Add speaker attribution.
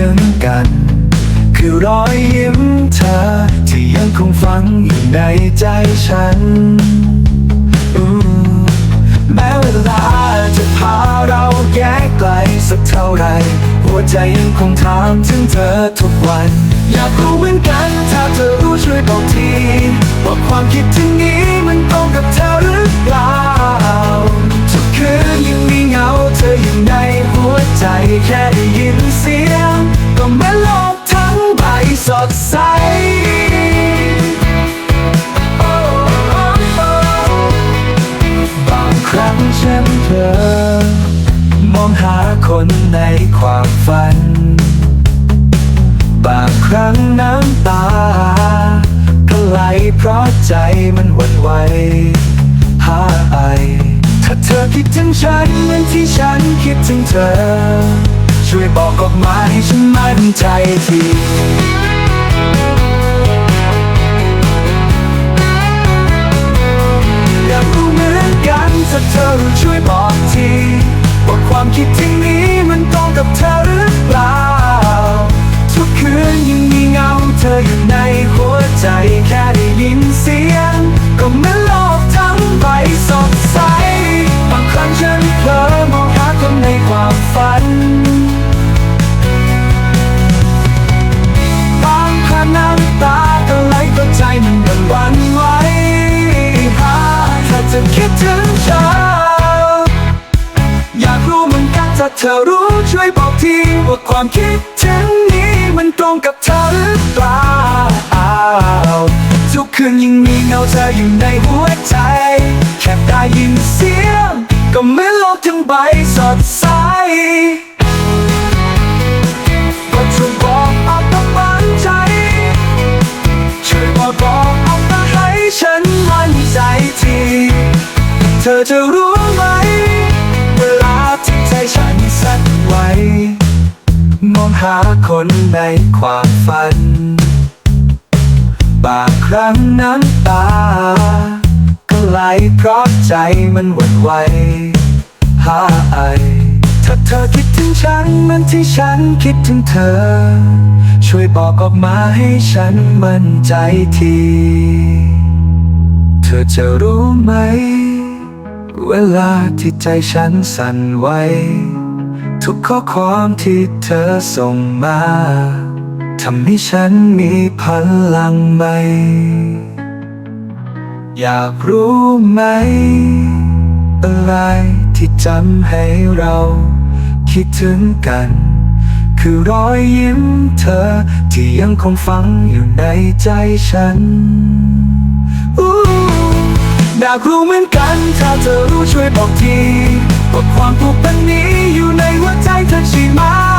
Speaker 1: ถึงกัน คือรอยยิ้มเธอที่ยังคงฝังอยู่ในใจฉัน แม้เวลาจะพาเราแยกไกลสักเท่าไรหัวใจยังคงถามถึงเธอทุกวัน อยากรู้เหมือนกัน ถ้าเธอรู้ช่วยบอกทีว่าความคิดถึง อ มองหาคนในความฝัน บางครั้งน้ำตาก็ไหลเพราะใจมันหวั่นไหวหาไอถ้าเธอคิดถึงฉันเหมือนที่ฉันคิดถึงเธอ ช่วยบอกออกมาให้ฉันมั่นใจที เธอรู้ช่วยบอกทีว่าความคิดถึงนี้มันตรงกับเธอหรือเปล่าทุกคืนยังมีเงาเธออยู่ในหัวใจ แค่ได้ยินเสียง ก็เหมือนโลกทั้งใบสดใสาคนในความฝัน บางครั้งน้ำตา ก็ไหลเพราะใจมันหวั่นไหวหาไอถ้าเธอคิดถึงฉันเหมือนที่ฉันคิดถึงเธอ ช่วยบอกออกมาให้ฉันมั่นใจที เธอจะรู้ไหม เวลาที่ใจฉันสั่นไหว ทุกข้อความที่เธอส่งมาทำให้ฉันมีพลังใหม่ อยากรู้ไหม อะไรที่จำให้เรา คิดถึงกัน คือรอยยิ้มเธอที่ยังคงฝังอยู่ในใจฉันอยากรู้เหมือนกัน ถ้าเธอรู้ช่วยบอกทีว่าความผูกพันนี้อยู่ ใน